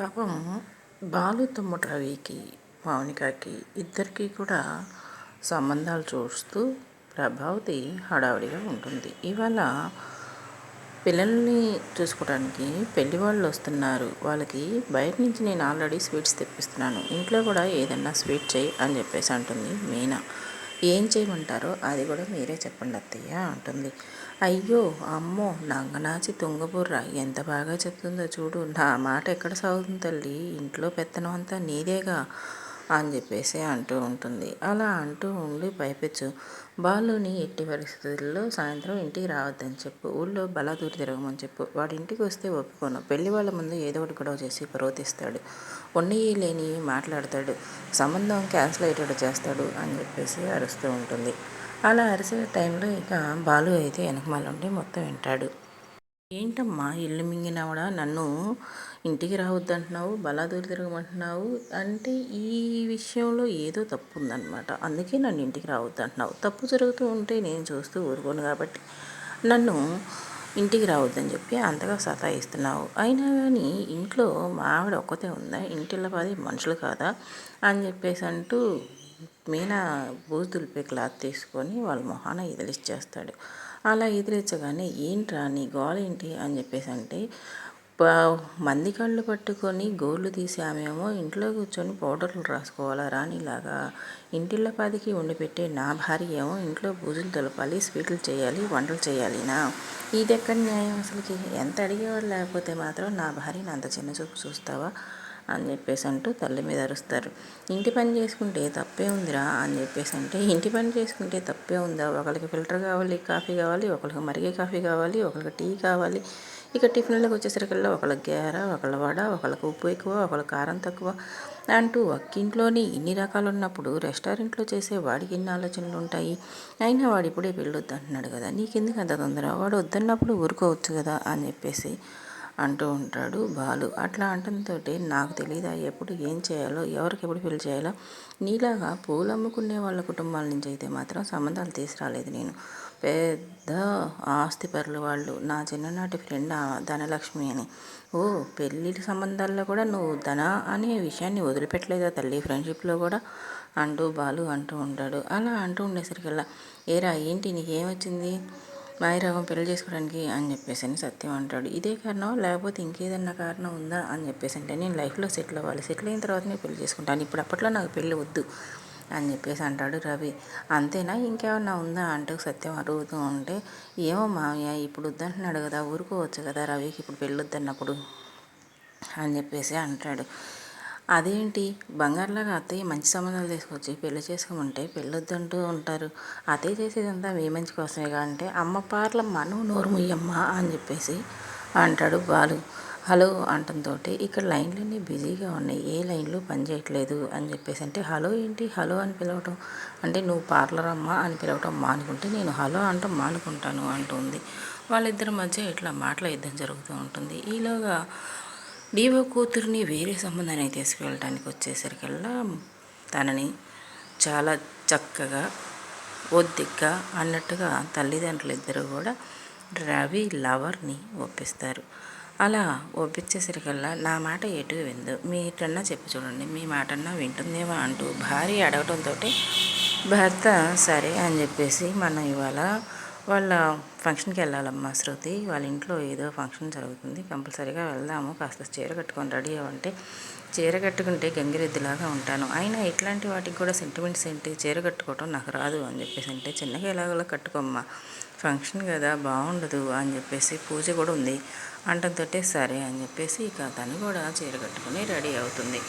పాపం బాలు తమ్ముడు రవికి మౌనికకి ఇద్దరికి కూడా సంబంధాలు చూస్తూ ప్రభావతి హడావిడిగా ఉంటుంది. ఇవాళ పిల్లల్ని చూసుకోవడానికి పెళ్ళి వాళ్ళు వస్తున్నారు. వాళ్ళకి బయట నుంచి నేను ఆల్రెడీ స్వీట్స్ తెప్పిస్తున్నాను. ఇంట్లో కూడా ఏదన్నా స్వీట్ చేయి అని చెప్పేసి అంటుంది మీనా. ఏం చేయమంటారో అది కూడా మీరే చెప్పండి అత్తయ్య అంటుంది. అయ్యో అమ్మో నంగనాచి తుంగబుర్ర. ఎంత బాగా చెప్తుందో చూడు. నా మాట ఎక్కడ సాగుతుంది తల్లి? ఇంట్లో పెత్తనం అంతా నీదేగా. అని చెప్పేసి అంటూ ఉంటుంది. అలా అంటూ ఉండి పైపెచ్చు బాలుని ఎట్టి పరిస్థితుల్లో సాయంత్రం ఇంటికి రావద్దని చెప్పు. ఊళ్ళో బలాదూరి తిరగమని చెప్పు. వాడి ఇంటికి వస్తే ఒప్పుకోను. పెళ్ళి వాళ్ళ ముందు ఏదో ఒకటి గొడవ చేసి ప్రవర్తిస్తాడు ఉన్నయి లేని మాట్లాడతాడు. సంబంధం క్యాన్సిల్ అయ్యేటట్టు చేస్తాడు అని చెప్పేసి అరుస్తూ ఉంటుంది. అలా అరిసే టైంలో ఇక బాలు అయితే వెనకమాల ఉండి మొత్తం వింటాడు. ఏంటమ్మా ఇల్లు మింగినావుడా? నన్ను ఇంటికి రావద్దంటున్నావు బలాదూరు తిరగమంటున్నావు అంటే ఈ విషయంలో ఏదో తప్పు ఉందన్నమాట అందుకే నన్ను ఇంటికి రావద్దంటున్నావు. తప్పు జరుగుతూ ఉంటే నేను చూస్తూ ఊరుకోను కాబట్టి నన్ను ఇంటికి రావద్దని చెప్పి అంతగా సతాయిస్తున్నావు. అయినా కానీ ఇంట్లో మా ఆవిడ ఒక్కతే ఉందా? ఇంటిలో పది మనుషులు కాదా? అని చెప్పేసి అంటూ మీనా బూజు దులిపే క్లాత్ తీసుకొని వాళ్ళ మొహాన ఇదిలిచ్చేస్తాడు అలా ఎదిరించగానే ఏంట్రా నీ గోల ఏంటి అని చెప్పేసి అంటే మంది కళ్ళు పట్టుకొని గోళ్ళు తీసి ఆమెమో ఇంట్లో కూర్చొని పౌడర్లు రాసుకోవాలా రానిలాగా ఇంటిళ్ళ పదికి ఉండిపెట్టే నా భార్య ఏమో ఇంట్లో పూజలు తెలపాలి స్వీట్లు చేయాలి వంటలు చేయాలినా? ఇది ఎక్కడ న్యాయం అసలుకి? ఎంత అడిగేవాడు లేకపోతే మాత్రం నా భార్యని అంత చిన్న చూపు చూస్తావా? అని చెప్పేసి అంటూ తల్లి మీద అరుస్తారు. ఇంటి పని చేసుకుంటే తప్పే ఉందిరా అని చెప్పేసి అంటే ఇంటి పని చేసుకుంటే తప్పే ఉందా? ఒకరికి ఫిల్టర్ కావాలి కాఫీ కావాలి ఒకరికి మరిగే కాఫీ కావాలి ఒకరికి టీ కావాలి. ఇక టిఫిన్లకు వచ్చేసరికల్లా ఒకళ్ళకి గేర ఒకళ్ళ వడ ఒకళ్ళకి ఉప్పు ఎక్కువ ఒకళ్ళ కారం తక్కువ అంటూ ఒక్కింట్లోనే ఇన్ని రకాలు ఉన్నప్పుడు రెస్టారెంట్లో చేసే వాడికి ఎన్ని ఆలోచనలు ఉంటాయి? అయినా వాడు ఇప్పుడే వెళ్ళొద్దు అంటున్నాడు కదా. నీకెందుకు అంత తొందర? వాడు వద్దన్నప్పుడు ఊరుకోవచ్చు కదా అని చెప్పేసి అంటూ ఉంటాడు బాలు. అట్లా అంటంతో నాకు తెలియదా ఎప్పుడు ఏం చేయాలో ఎవరికి ఎప్పుడు ఫీల్ చేయాలో. నీలాగా పూలు అమ్ముకునే వాళ్ళ కుటుంబాల నుంచి అయితే మాత్రం సంబంధాలు తీసుకురాలేదు నేను. పెద్ద ఆస్తిపరులు వాళ్ళు. నా చిన్ననాటి ఫ్రెండ్ ధనలక్ష్మి అని. ఓ పెళ్ళి సంబంధాల్లో కూడా నువ్వు ధన అనే విషయాన్ని వదిలిపెట్టలేదా తల్లి? ఫ్రెండ్షిప్లో కూడా అంటూ బాలు అంటూ ఉంటాడు. అలా అంటూ ఉండేసరికల్లా ఏరా ఏంటి? నీకేమొచ్చింది మాయరాగం పెళ్ళి చేసుకోవడానికి అని చెప్పేసి అని సత్యం అంటాడు. ఇదే కారణం లేకపోతే ఇంకేదన్నా కారణం ఉందా అని చెప్పేసి అంటే నేను లైఫ్లో సెటిల్ అవ్వాలి. సెటిల్ అయిన తర్వాత నేను పెళ్ళి చేసుకుంటాను. ఇప్పుడు అప్పట్లో నాకు పెళ్ళి వద్దు అని చెప్పేసి అంటాడు రవి. అంతేనా? ఇంకేమన్నా ఉందా? అంటూ సత్యం అడుగుతూ ఉంటే ఏమో మామయ్య ఇప్పుడు వద్దంటున్నాడు కదా ఊరుకోవచ్చు కదా రవికి ఇప్పుడు పెళ్ళొద్దన్నప్పుడు అని చెప్పేసి అంటాడు. అదేంటి? బంగారులాగా అత్తయ్య మంచి సంబంధాలు తీసుకొచ్చి పెళ్ళి చేసుకోమంటే పెళ్ళొద్దంటూ ఉంటారు. అత్తయ్య చేసేదంతా మీ మంచి కోసమేగా అంటే అమ్మ పార్ల నువ్వు నోరు ముయ్యమ్మ అని చెప్పేసి అంటాడు బాలు. హలో అంటంతో ఇక్కడ లైన్లన్నీ బిజీగా ఉన్నాయి ఏ లైన్లు పనిచేయట్లేదు అని చెప్పేసి అంటే హలో ఏంటి? హలో అని పిలవటం. అంటే నువ్వు పార్లర్ అమ్మా అని పిలవటం మానుకుంటే నేను హలో అంటాం మానుకుంటాను అంటుంది. వాళ్ళిద్దరి మధ్య ఇట్లా మాటల యుద్ధం జరుగుతూ ఉంటుంది. ఈలోగా డీవో కూతురిని వేరే సంబంధానికి తీసుకువెళ్ళడానికి వచ్చేసరికల్లా తనని చాలా చక్కగా ఒద్దిగ్గా అన్నట్టుగా తల్లిదండ్రులు ఇద్దరు కూడా రవి లవర్ని ఒప్పిస్తారు. అలా ఒప్పించేసరికల్లా నా మాట ఎటు విందు మీటన్నా చెప్పి చూడండి. మీ మాటన్నా వింటుందేమో అంటూ భార్య అడగటంతో భర్త సరే అని చెప్పేసి మనం ఇవాళ వాళ్ళ ఫంక్షన్కి వెళ్ళాలమ్మా శృతి. వాళ్ళ ఇంట్లో ఏదో ఫంక్షన్ జరుగుతుంది. కంపల్సరీగా వెళ్దాము. కాస్త చీర కట్టుకొని రెడీ అవ్వంటే చీర కట్టుకుంటే గంగిరెద్దులాగా ఉంటాను. అయినా ఇట్లాంటి వాటికి కూడా సెంటిమెంట్స్ ఏంటి? చీర కట్టుకోవటం నాకు రాదు అని చెప్పేసి అంటే చిన్నగా ఎలాగోలా కట్టుకోమ్మా. ఫంక్షన్ కదా బాగుండదు అని చెప్పేసి పూజ కూడా ఉంది. అంటంతో సరే అని చెప్పేసి ఇక తను కూడా చీర కట్టుకుని రెడీ అవుతుంది.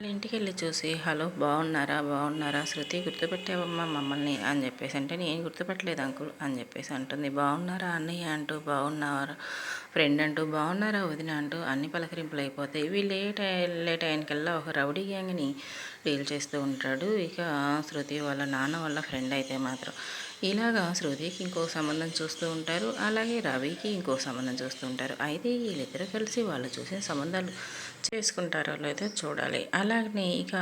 వాళ్ళ ఇంటికి వెళ్ళి చూసి హలో బాగున్నారా బాగున్నారా శృతి గుర్తుపెట్టావమ్మా మమ్మల్ని? అని చెప్పేసి అంటే నేను గుర్తుపెట్టలేదు అంకుల్ అని చెప్పేసి అంటుంది. బాగున్నారా అన్నయ్య? అంటూ బాగున్నారా ఫ్రెండ్ అంటూ బాగున్నారా వదిన? అంటూ అన్ని పలకరింపులు అయిపోతాయి వీళ్ళు లేట్ లేట్ అయినకల్లా ఒక రౌడీ గ్యాంగ్ని డీల్ చేస్తూ ఉంటాడు. ఇక శృతి వాళ్ళ నాన్న వాళ్ళ ఫ్రెండ్ అయితే మాత్రం. ఇలాగా శృతికి ఇంకో సంబంధం చూస్తూ ఉంటారు. అలాగే రవికి ఇంకో సంబంధం చూస్తూ ఉంటారు. అయితే వీళ్ళిద్దరూ కలిసి వాళ్ళు చూసిన సంబంధాలు చేసుకుంటారో లేదో చూడాలి. అలాగనే ఇక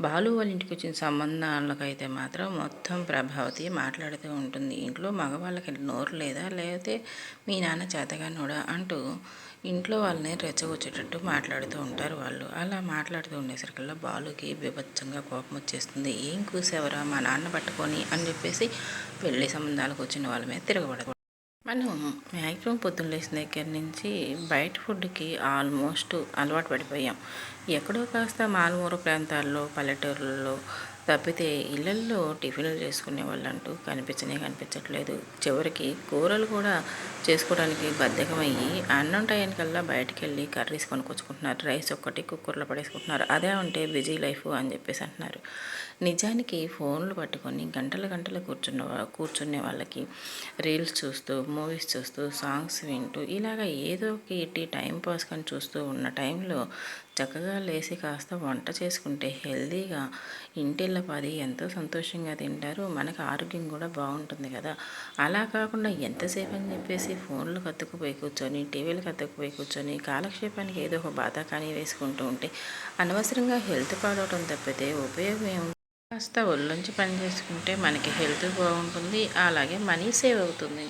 బాలు వాళ్ళ ఇంటికి వచ్చిన సంబంధాలకైతే మాత్రం మొత్తం ప్రభావతి మాట్లాడుతూ ఉంటుంది. ఇంట్లో మగవాళ్ళకి నోరు లేదా? లేకపోతే మీ నాన్న చేతగానోడా? అంటూ ఇంట్లో వాళ్ళని రెచ్చగొచ్చేటట్టు మాట్లాడుతూ ఉంటారు వాళ్ళు. అలా మాట్లాడుతూ ఉండేసరికల్లా బాలుకి బీభత్సంగా కోపం వచ్చేస్తుంది. ఏం కూసేవరా మా నాన్న పట్టుకొని అని చెప్పేసి పెళ్ళి సంబంధాలకు వచ్చిన వాళ్ళ మీద తిరగబడదు. మనం మ్యాక్సిమం పొద్దున్న లేచిన దగ్గర నుంచి బయట ఫుడ్కి ఆల్మోస్ట్ అలవాటు పడిపోయాం. ఎక్కడో కాస్త మాలమూరు ప్రాంతాల్లో పల్లెటూర్లలో తప్పితే ఇళ్ళల్లో టిఫిన్లు చేసుకునే వాళ్ళంటూ కనిపించనే కనిపించట్లేదు. చివరికి కూరలు కూడా చేసుకోవడానికి బద్ధకమయ్యి అన్నం టైంకల్లా బయటికి వెళ్ళి కర్రీస్ కొనుక్కొచ్చుకుంటున్నారు. రైస్ ఒక్కటి కుక్కర్లో పడేసుకుంటున్నారు. అదే ఉంటే బిజీ లైఫ్ అని చెప్పేసి అంటున్నారు. నిజానికి ఫోన్లు పట్టుకొని గంటల గంటలు కూర్చున్న కూర్చునే వాళ్ళకి రీల్స్ చూస్తూ మూవీస్ చూస్తూ సాంగ్స్ వింటూ ఇలాగ ఏదో ఒకటి టైం పాస్ కానీ చూస్తూ ఉన్న టైంలో చక్కగా లేచి కాస్త వంట చేసుకుంటే హెల్తీగా ఇంటిళ్ళ పది ఎంతో సంతోషంగా తింటారు. మనకు ఆరోగ్యం కూడా బాగుంటుంది కదా. అలా కాకుండా ఎంతసేపు అని చెప్పేసి ఫోన్లు కత్తుకుపోయి కూర్చొని టీవీలు కత్తుకుపోయి కూర్చొని కాలక్షేపానికి ఏదో ఒక బాధ కానీ వేసుకుంటూ ఉంటే అనవసరంగా హెల్త్ పాడవటం తప్పితే ఉపయోగం ఏమి కాస్త ఒళ్ళొంచి పని చేసుకుంటే మనకి హెల్త్ బాగుంటుంది. అలాగే మనీ సేవ్ అవుతుంది.